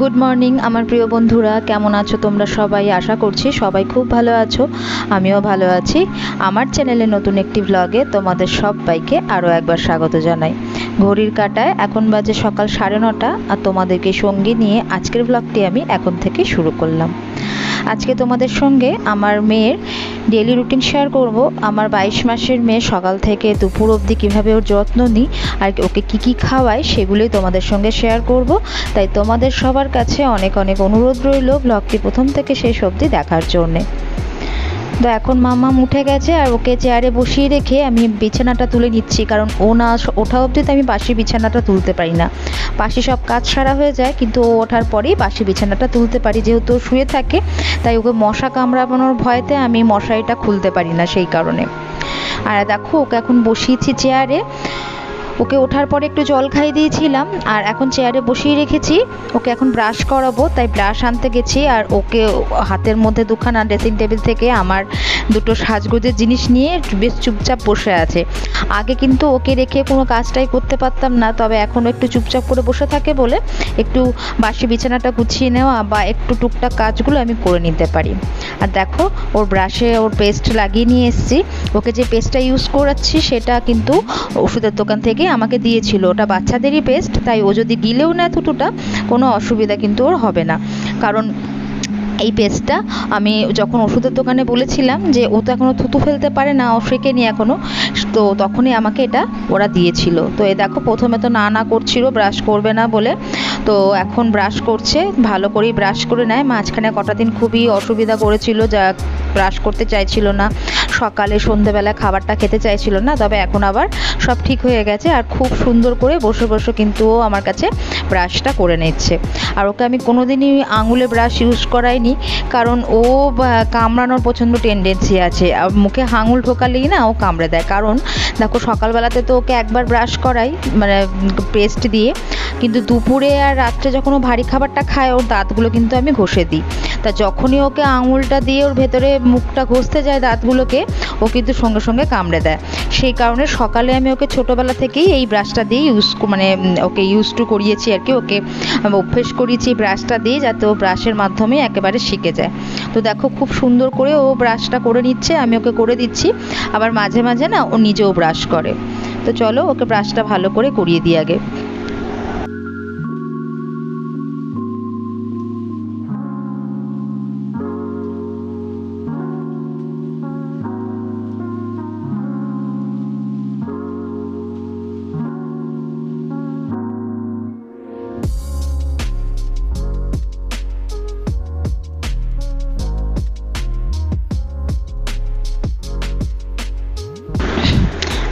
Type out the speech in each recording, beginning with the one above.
Good morning আমার প্রিয় বন্ধুরা, কেমন আছো তোমরা সবাই? আশা করছি সবাই খুব ভালো আছো, আমিও ভালো আছি। আমার চ্যানেলে নতুন একটি ব্লগে তোমাদের সবাইকে আরও একবার স্বাগত জানাই। ঘড়ির কাটায় এখন বাজে সকাল সাড়ে নটা, আর তোমাদেরকে সঙ্গে নিয়ে আজকের ব্লগটি আমি এখন থেকে শুরু করলাম। আজকে তোমাদের সঙ্গে আমার মেয়ের ডেলি রুটিন শেয়ার করব। আমার বাইশ মাসের মেয়ে সকাল থেকে দুপুর অবধি কীভাবে ওর যত্ন নিই আর ওকে কি কি খাওয়াই সেগুলোই তোমাদের সঙ্গে শেয়ার করব। তাই তোমাদের সবার কাছে অনেক অনেক অনুরোধ রইল ব্লগটি প্রথম থেকে শেষ অবধি দেখার জন্যে। তো এখন মামা উঠে গেছে আর ওকে চেয়ারে বসিয়ে রেখে আমি বিছানাটা তুলে নিচ্ছি, কারণ ও না ওঠা অবধি তো আমি বাসি বিছানাটা তুলতে পারি না। বাসি সব কাজ সারা হয়ে যায়, কিন্তু ওঠার পরেই বাসি বিছানাটা তুলতে পারি। যেহেতু শুয়ে থাকে, তাই ওকে মশা কামড়ানোর ভয়তে আমি মশারিটা খুলতে পারি না সেই কারণে। আর দেখো, ওকে এখন বসিয়েছি চেয়ারে ওকে ওঠার পরে একটু জল খাইয়ে দিয়েছিলাম, আর এখন চেয়ারে বসিয়ে রেখেছি। ওকে এখন ব্রাশ করাবো, তাই ব্রাশ আনতে গেছি, আর ওকে হাতের মধ্যে দুখানা ড্রেসিং টেবিল থেকে আমার দুটো সাজগোজের জিনিস নিয়ে বেশ চুপচাপ বসে আছে। আগে কিন্তু ওকে রেখে কোনো কাজটাই করতে পারতাম না, তবে এখন একটু চুপচাপ করে বসে থাকে বলে একটু বাসি বিছানাটা গুছিয়ে নেওয়া বা একটু টুকটাক কাজগুলো আমি করে নিতে পারি। আর দেখো, ওর ব্রাশে ওর পেস্ট লাগিয়ে নিয়ে এসেছি। ওকে যে পেস্টটা ইউজ করাচ্ছি, সেটা কিন্তু ওষুধের দোকান থেকে আমাকে দিয়েছিল। ওটা বাচ্চাদেরই পেস্ট তাই ও যদি গিলেও নেয় থুতুটা, কোনো অসুবিধা কিন্তু ওর হবে না। কারণ এই পেস্টটা আমি যখন ওষুধের দোকানে বলেছিলাম যে, ও তো এখনও থুতু ফেলতে পারে না, ও শেখেনি এখনও তো তখনই আমাকে এটা ওরা দিয়েছিল। তো এ দেখো, প্রথমে তো না না করছিল ব্রাশ করবে না বলে। তো এখন ব্রাশ করছে, ভালো করেই ব্রাশ করে নেয়। মাঝখানে কটা দিন খুবই অসুবিধা করেছিল যা ব্রাশ করতে চাইছিল না, সকালে সন্ধেবেলা খাবারটা খেতে চাইছিল না, তবে এখন আবার সব ঠিক হয়ে গেছে আর খুব সুন্দর করে বসে বসে কিন্তু ও আমার কাছে ব্রাশটা করে নিচ্ছে। আর ওকে আমি কোনোদিনই আঙুলে ব্রাশ ইউজ করাইনি, কারণ ও কামড়ানোর প্রচণ্ড টেন্ডেন্সি আছে। আর মুখে আঙুল ঢোকালেই না ও কামড়ে দেয়, কারণ দেখো সকালবেলাতে তো ওকে একবার ব্রাশ করাই মানে পেস্ট দিয়ে, কিন্তু দুপুরে আর রাত্রে যখন ও ভারী খাবারটা খায়, ওর দাঁতগুলো কিন্তু আমি ঘষে দিই। তা যখনই ওকে আঙুলটা দিয়ে ওর ভেতরে মুখটা ঘষতে যায় দাঁতগুলোকে, ও কিন্তু সঙ্গে সঙ্গে কামড়ে দেয়। সেই কারণে সকালে আমি ওকে ছোটোবেলা থেকেই এই ব্রাশটা দিয়ে ইউজ মানে ওকে ইউজ টু করিয়েছি আর কি। ওকে অভ্যেস করিয়েছি ব্রাশটা দিয়ে যাতে ও ব্রাশের মাধ্যমে একেবারে শিখে যায়। তো দেখো খুব সুন্দর করে ও ব্রাশটা করে নিচ্ছে, আমি ওকে করে দিচ্ছি। আবার মাঝে মাঝে না ও নিজেও ব্রাশ করে। তো চলো ওকে ব্রাশটা ভালো করে করিয়ে দিই আগে।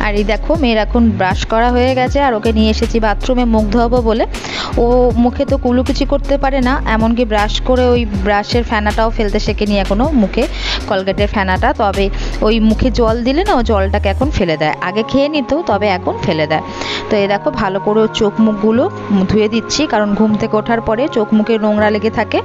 আর এই দেখো, মেয়ের এখন ব্রাশ করা হয়ে গেছে, আর ওকে নিয়ে এসেছি বাথরুমে মুখ ধোয়াবো বলে। ও মুখে তো কুলুকুচি করতে পারে না, এমনকি ব্রাশ করে ওই ব্রাশের ফেনাটাও ফেলতে শেখেনি এখনও মুখে, কলগেটের ফেনাটা। তবে ওই মুখে জল দিলে না, ও জলটাকে এখন ফেলে দেয়। আগে খেয়ে নিত, তবে এখন ফেলে দেয়। তো এই দেখো, ভালো করে চোখ মুখগুলো ধুয়ে দিচ্ছি, কারণ ঘুম থেকে ওঠার পরে চোখ মুখে নোংরা লেগে থাকে।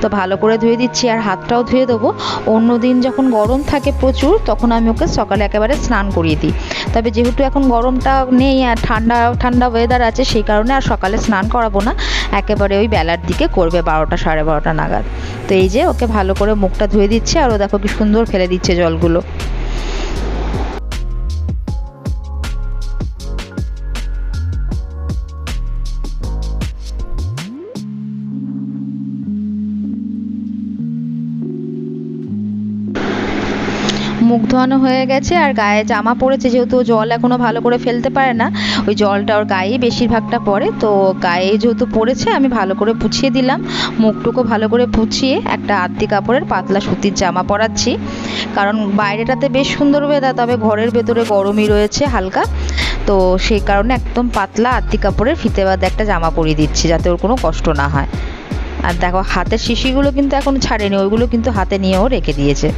তো ভালো করে ধুয়ে দিচ্ছি আর হাতটাও ধুয়ে দেবো। অন্য দিন যখন গরম থাকে প্রচুর, তখন আমি ওকে সকালে একেবারে স্নান করিয়ে দিই। তবে যেহেতু এখন গরমটা নেই আর ঠান্ডা ঠান্ডা ওয়েদার আছে, সেই কারণে আর সকালে স্নান করাবো না। একেবারে ওই বেলার দিকে করবে বারোটা, সাড়ে বারোটা নাগাদ। তো এই যে ওকে ভালো করে মুখটা ধুয়ে দিচ্ছে, আর ও দেখো কি সুন্দর ফেলে দিচ্ছে জলগুলো। ধোয়ানো হয়ে গেছে আর গায়ে জামা পড়েছে, যেহেতু জল এখনও ভালো করে ফেলতে পারে না, ওই জলটা ওর গায়েই বেশিরভাগটা পড়ে। তো গায়ে যেহেতু পড়েছে, আমি ভালো করে পুছিয়ে দিলাম। মুখটুকু ভালো করে পুছিয়ে একটা আত্মি কাপড়ের পাতলা সুতির জামা পরাচ্ছি। কারণ বাইরেটাতে বেশ সুন্দর ওয়েদার তবে ঘরের ভেতরে গরমই রয়েছে হালকা। তো সেই কারণে একদম পাতলা আত্মি কাপড়ের ফিতে বাঁধা একটা জামা পরিয়ে দিচ্ছি, যাতে ওর কোনো কষ্ট না হয়। আর দেখো, হাতের শিশিগুলো কিন্তু এখন ছাড়েনি, ওইগুলো কিন্তু হাতে নিয়েও রেখে দিয়েছে।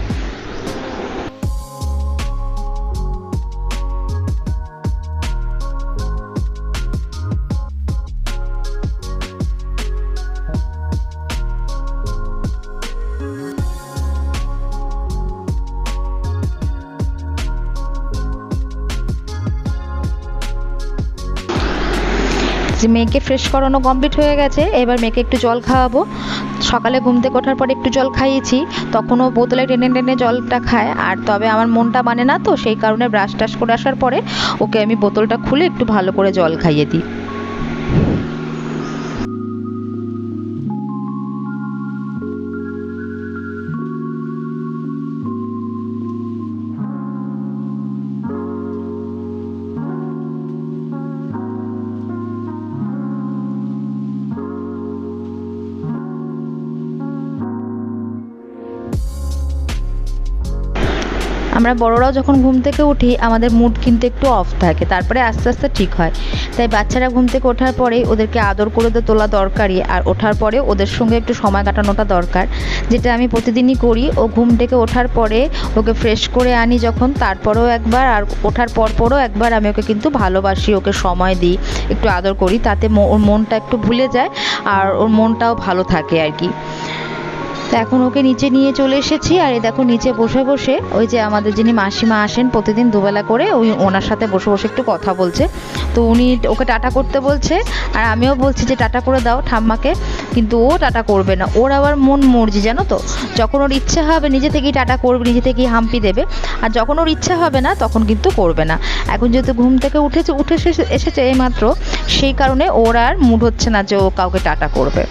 মেয়েকে ফ্রেশ করানো কমপ্লিট হয়ে গেছে, এবার মেয়েকে একটু জল খাওয়াবো। সকালে ঘুম থেকে ওঠার পরে একটু জল খাইয়েছি তখনও বোতলে টেনে টেনে জলটা খায়। আর তবে আমার মনটা মানে না তো, সেই কারণে ব্রাশ টাশ করে আসার পরে ওকে আমি বোতলটা খুলে একটু ভালো করে জল খাইয়ে দিই। আমরা বড়রাও যখন ঘুম থেকে উঠি, আমাদের মুড কিন্তু একটু অফ থাকে, তারপরে আস্তে আস্তে ঠিক হয়। তাই বাচ্চারা ঘুম থেকে ওঠার পরেই ওদেরকে আদর করে তো তোলা দরকারই, আর ওঠার পরে ওদের সঙ্গে একটু সময় কাটানোটা দরকার। যেটা আমি প্রতিদিনই করি, ও ঘুম থেকে ওঠার পরে ওকে ফ্রেশ করে আনি যখন, তারপরেও একবার, আর ওঠার পর পরও একবার আমি ওকে কিন্তু ভালোবাসি, ওকে সময় দিই, একটু আদর করি, তাতে ওর মনটা একটু ভুলে যায়, আর ওর মনটাও ভালো থাকে আর কি। তো এখন ওকে নিচে নিয়ে চলে এসেছি আর এই দেখো নিচে বসে বসে ওই যে আমাদের যিনি মাসিমা আসেন প্রতিদিন দুবেলা করে, ওই ওনার সাথে বসে বসে একটু কথা বলছে। তো উনি ওকে টাটা করতে বলছে আর আমিও বলছি যে, টাটা করে দাও ঠাম্মাকে। কিন্তু ও টাটা করবে না। ওর আবার মন মর্জি, জানো তো? যখন ওর ইচ্ছে হবে নিজে থেকেই টাটা করবে, নিজে থেকেই হাম্পি দেবে। আর যখন ওর ইচ্ছা হবে না, তখন কিন্তু করবে না। এখন যেহেতু ঘুম থেকে উঠেছে, উঠে এসে- এসেছে এইমাত্র, সেই কারণে ওর আর মুড হচ্ছে না যে ও কাউকে টাটা করবে।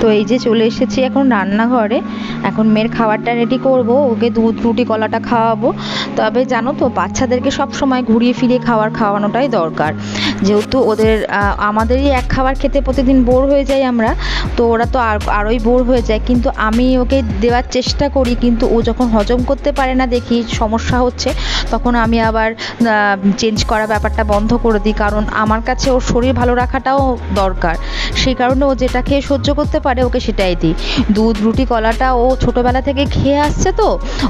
তো এই যে চলে এসেছি এখন রান্নাঘরে। এখন মেয়ের খাবারটা রেডি করব, ওকে দুধ, রুটি, কলাটা খাওয়াবো। তবে জানো তো, বাচ্চাদেরকে সব সময় ঘুরিয়ে ফিরিয়ে খাবার খাওয়ানোটাই দরকার। যেহেতু ওদের আমাদেরই এক খাবার খেতে প্রতিদিন বোর হয়ে যাই আমরা, তো ওরা তো আর, আরোই বোর হয়ে যায়। কিন্তু আমি ওকে দেওয়ার চেষ্টা করি, কিন্তু ও যখন হজম করতে পারে না দেখি, সমস্যা হচ্ছে, তখন আমি আবার চেঞ্জ করা ব্যাপারটা বন্ধ করে দিই। কারণ আমার কাছে ওর শরীর ভালো রাখাটাও দরকার। সেই কারণে ও যেটা খেয়ে সহ্য করতে পারে ওকে সেটাই দিই। দুধ, রুটি, কলাটা ও ছোটোবেলা থেকে খেয়ে আসছে তো,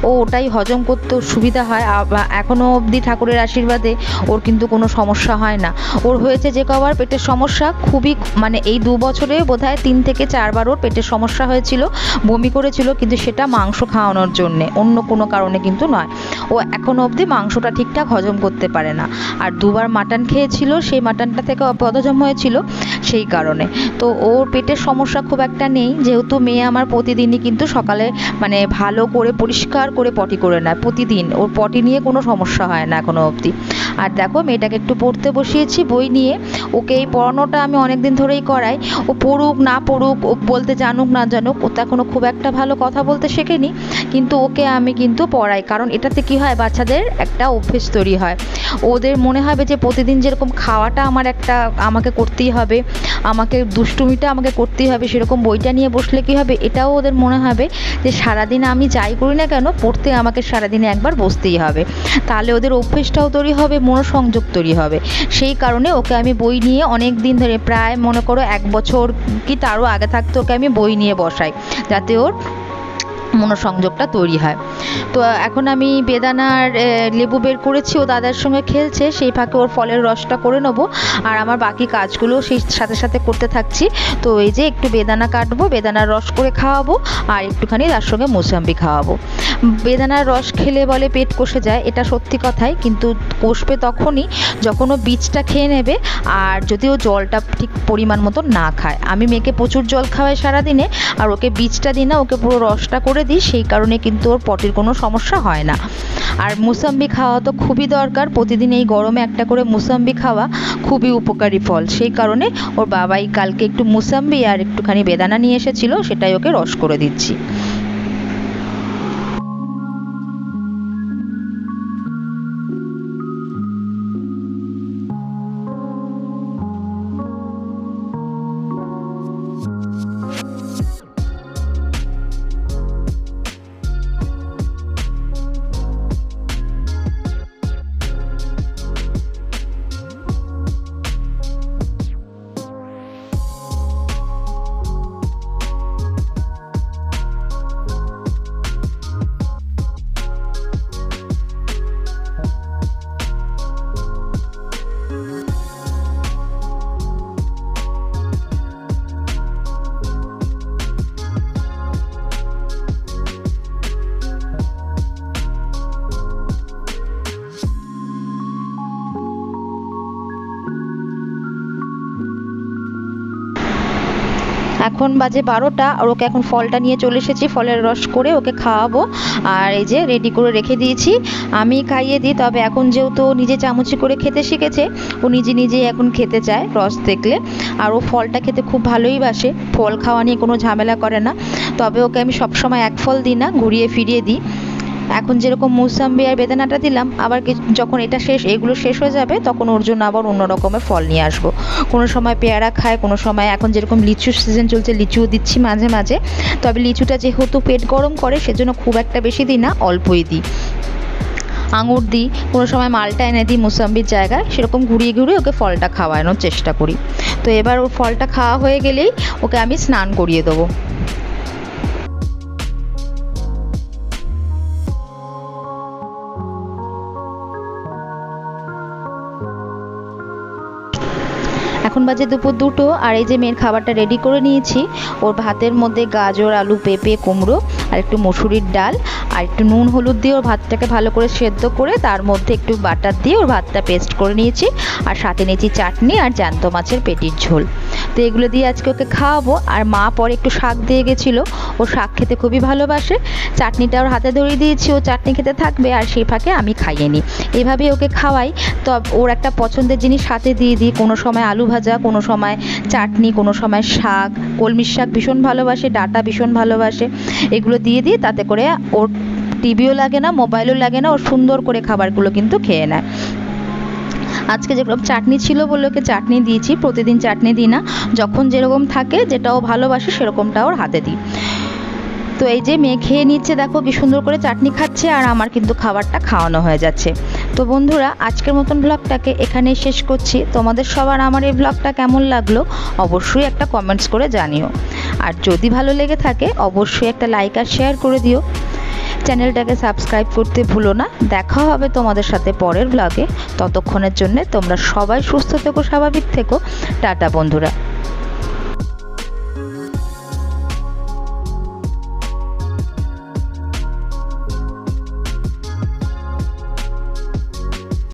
ও ওটাই হজম করতে সুবিধা হয়। এখনও অবধি ঠাকুরের আশীর্বাদে ওর কিন্তু কোনো সমস্যা হয় না। ওর হয়েছে যে কবার পেটের সমস্যা, খুবই মানে এই দু বছরে বোধহয় তিন থেকে চারবার ওর পেটের সমস্যা হয়েছিল, বমি করেছিল, কিন্তু সেটা মাংস খাওয়ানোর জন্যে, অন্য কোনো কারণে কিন্তু নয়। ও এখনও অবধি মাংসটা ঠিকঠাক হজম করতে পারে না। আর দুবার মাটন খেয়েছিল, সেই মাটনটা থেকে বদহজম হয়েছিল, সেই কারণে। তো ওর পেটের সমস্যা খুব একটা নেই, যেহেতু মেয়ে আমার প্রতিদিনই কিন্তু সকালে মানে ভালো করে পরিষ্কার করে পটি করে নেয়, প্রতিদিন। ওর পটি নিয়ে কোনো সমস্যা হয় না এখনও অবধি। আর দেখো, মেয়েটাকে একটু পড়তে বসিয়েছি বই নিয়ে। ওকে এই পড়ানোটা আমি অনেক দিন ধরেই করাই। ও পড়ুক, না পড়ুক, ও বলতে জানুক, না জানুক, ও তো এখনও খুব একটা ভালো কথা বলতে শেখেনি। কিন্তু ওকে আমি কিন্তু পড়াই, কারণ এটাতে কি হয়, বাচ্চাদের একটা অভ্যেস তৈরি হয়। ওদের মনে হবে যে প্রতিদিন যেরকম খাওয়াটা আমার একটা আমাকে করতেই হবে, আমাকে দুষ্টুমিটা আমাকে করতেই হবে, সেরকম বইটা নিয়ে বসলে কী হবে? এটাও ওদের মনে হবে যে সারাদিন আমি যাই করি না কেন, পড়তে আমাকে সারাদিনে একবার বসতেই হবে। তাহলে ওদের অভ্যেসটাও তৈরি হবে, মনোসংযোগ তৈরি হবে। সেই কারণে ওকে আমি বই নিয়ে অনেক দিন ধরে প্রায় মনে করো এক বছর কি তারও আগে থাকতে ওকে আমি বই নিয়ে বসাই, যাতে ওর মনোসংযোগটা তৈরি হয়। তো এখন আমি বেদানার লেবু বের করেছি, ও দাদার সঙ্গে খেলছে, সেই ফাঁকে ওর ফলের রসটা করে নেব। আর আমার বাকি কাজগুলো সেই সাথে সাথে করতে থাকছি। তো, এই যে একটু বেদানা কাটবো, বেদানার রস করে খাওয়াবো, আর একটুখানি তার সঙ্গে মোসাম্বি খাওয়াবো। বেদানার রস খেলে বলে পেট কষে যায়, এটা সত্যি কথাই, কিন্তু কষবে তখনই যখন ও বীজটা খেয়ে নেবে, আর যদি ও জলটা ঠিক পরিমাণ মতো না খায়। আমি মেয়েকে প্রচুর জল খাওয়াই সারাদিনে, আর ওকে বীজটা দিই না, ওকে পুরো রসটা করে দিই সেই কারণে কিন্তু ওর পটির কোনো সমস্যা হয় না। আর মুসাম্বি খাওয়া তো খুবই দরকার, প্রতিদিন এই গরমে একটা করে মুসাম্বি খাওয়া খুবই উপকারী ফল। সেই কারণে ওর বাবাই কালকে একটু মুসাম্বি আর একটুখানি বেদানা নিয়ে এসেছিল, সেটাই ওকে রস করে দিচ্ছি। এখন বাজে বারোটা আর ওকে এখন ফলটা নিয়ে চলে এসেছি, ফলের রস করে ওকে খাওয়াবো। আর এই যে রেডি করে রেখে দিয়েছি, আমি খাইয়ে দিই, তবে এখন যেহেতু নিজে চামচি করে খেতে শিখেছে, ও নিজে নিজেই এখন খেতে চায় রস দেখলে। আর ও ফলটা খেতে খুব ভালোই বাসে, ফল খাওয়া নিয়ে কোনো ঝামেলা করে না। তবে ওকে আমি সবসময় এক ফল দিই না, ঘুরিয়ে ফিরিয়ে দিই। এখন যেরকম মুসাম্বি আর বেদানাটা দিলাম, আবার যখন এটা শেষ, এগুলো শেষ হয়ে যাবে, তখন ওর জন্য আবার অন্য রকমের ফল নিয়ে আসব। কোনো সময় পেয়ারা খায়, কোনো সময় এখন যেরকম লিচুর সিজন চলছে, লিচুও দিচ্ছি মাঝে মাঝে। তবে লিচুটা যেহেতু পেট গরম করে, সেজন্য খুব একটা বেশি দিই না, অল্পই দিই। আঙুর দিই, কোনো সময় মালটা এনে দিই মুসাম্বির জায়গায়, সেরকম ঘুরিয়ে ঘুরিয়ে ওকে ফলটা খাওয়ানোর চেষ্টা করি। তো এবার ওর ফলটা খাওয়া হয়ে গেলেই ওকে আমি স্নান করিয়ে দেবো। এখন বাজে দুপুর দুটো, আর এই যে মেয়ের খাবারটা রেডি করে নিয়েছি, ওর ভাতের মধ্যে গাজর, আলু, পেঁপে, কুমড়ো, আর একটু মসুরির ডাল, আর একটু নুন, হলুদ দিয়ে ওর ভাতটাকে ভালো করে সেদ্ধ করে তার মধ্যে একটু বাটার দিয়ে ওর ভাতটা পেস্ট করে নিয়েছি, আর সাথে নিয়েছি চাটনি আর জ্যান্ত মাছের পেটির ঝোল। তো এগুলো দিয়ে আজকে ওকে খাওয়াবো। আর মা পরে একটু শাক দিয়ে গেছিল। ও শাক খেতে খুবই ভালোবাসে। চাটনিটা ওর হাতে ধরিয়ে দিয়েছি। ও চাটনি খেতে থাকবে আর সেই ফাঁকে আমি খাইয়ে নিই। এভাবেই ওকে খাওয়াই। তো ওর একটা পছন্দের জিনিস হাতে দিয়ে দিই। কোনো সময় আলু ভাজা, কোনো সময় চাটনি, কোনো সময় শাক। কলমির শাক ভীষণ ভালোবাসে, ডাটা ভীষণ ভালোবাসে। এগুলো দিয়ে দিই। তাতে করে ওর টিভিও লাগে না, মোবাইলও লাগে না। ওর সুন্দর করে খাবারগুলো কিন্তু খেয়ে নেয়। আজকে যেরকম চাটনি ছিল বলে ওকে চাটনি দিয়েছি, প্রতিদিন চাটনি দিই না। যখন যেরকম থাকে যেটা ও ভালোবাসে, সেরকমটা ওর হাতে দিই। তো এই যে মেয়ে খেয়ে নিচ্ছে, দেখো কি সুন্দর করে চাটনি খাচ্ছে, আর আমার কিন্তু খাবারটা খাওয়ানো হয়ে যাচ্ছে। তো বন্ধুরা, আজকের মতন ব্লগটাকে এখানেই শেষ করছি। তোমাদের সবার আমার এই ব্লগটা কেমন লাগল, অবশ্যই একটা কমেন্টস করে জানিও। আর যদি ভালো লেগে থাকে, অবশ্যই একটা লাইক আর শেয়ার করে দিও। চ্যানেলটাকে সাবস্ক্রাইব করতে ভুলো না। দেখা হবে তোমাদের সাথে পরের ব্লগে ততক্ষণের জন্য তোমরা সবাই সুস্থ থেকো, স্বাভাবিক থেকো। টাটা বন্ধুরা।